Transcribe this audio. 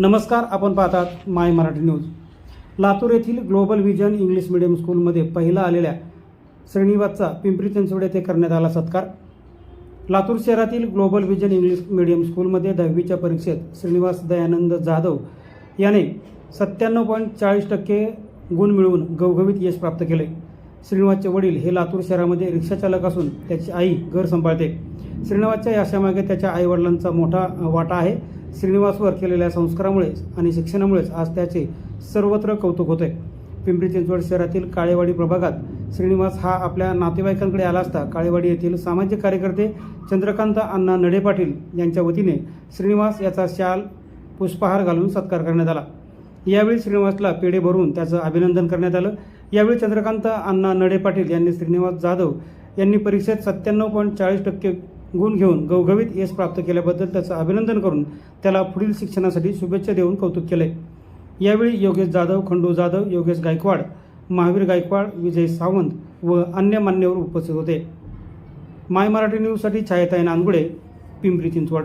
नमस्कार आपण पाहतात माय मराठी न्यूज. लातूर येथील ग्लोबल विजन इंग्लिश मिडियम स्कूलमध्ये पहिला आलेल्या श्रीनिवासचा पिंपरी चिंचवड येथे करण्यात आला सत्कार. लातूर शहरातील ग्लोबल विजन इंग्लिश मिडियम स्कूलमध्ये दहावीच्या परीक्षेत श्रीनिवास दयानंद जाधव याने सत्त्याण्णव पॉईंट चाळीस टक्के गुण मिळवून गवगवीत यश प्राप्त केले. श्रीनिवासचे वडील हे लातूर शहरामध्ये रिक्षाचालक असून त्याची आई घर सांभाळते. श्रीनिवासच्या यशामागे त्याच्या आईवडिलांचा मोठा वाटा आहे. श्रीनिवासवर केलेल्या संस्कारामुळे आणि शिक्षणामुळेच आज त्याचे सर्वत्र कौतुक होते पिंपरी चिंचवड शहरातील काळेवाडी प्रभागात श्रीनिवास हा आपल्या नातेवाईकांकडे आला असता. काळेवाडी येथील सामाजिक कार्यकर्ते चंद्रकांत अण्णा नडे पाटील यांच्या वतीने श्रीनिवास याचा शाल पुष्पहार घालून सत्कार करण्यात आला. यावेळी श्रीनिवासला पेढे भरून त्याचं अभिनंदन करण्यात आलं. यावेळी चंद्रकांत अण्णा नडे पाटील यांनी श्रीनिवास जाधव यांनी परीक्षेत सत्त्याण्णव पॉईंट चाळीस टक्के गुण घेऊन गवगवीत यश प्राप्त केल्याबद्दल त्याचं अभिनंदन करून त्याला पुढील शिक्षणासाठी शुभेच्छा देऊन कौतुक केले. यावेळी योगेश जाधव खंडू जाधव योगेश गायकवाड महावीर गायकवाड विजय सावंत व अन्य मान्यवर उपस्थित होते. माय मराठी न्यूजसाठी छायाताई नांदगुडे पिंपरी चिंचवड.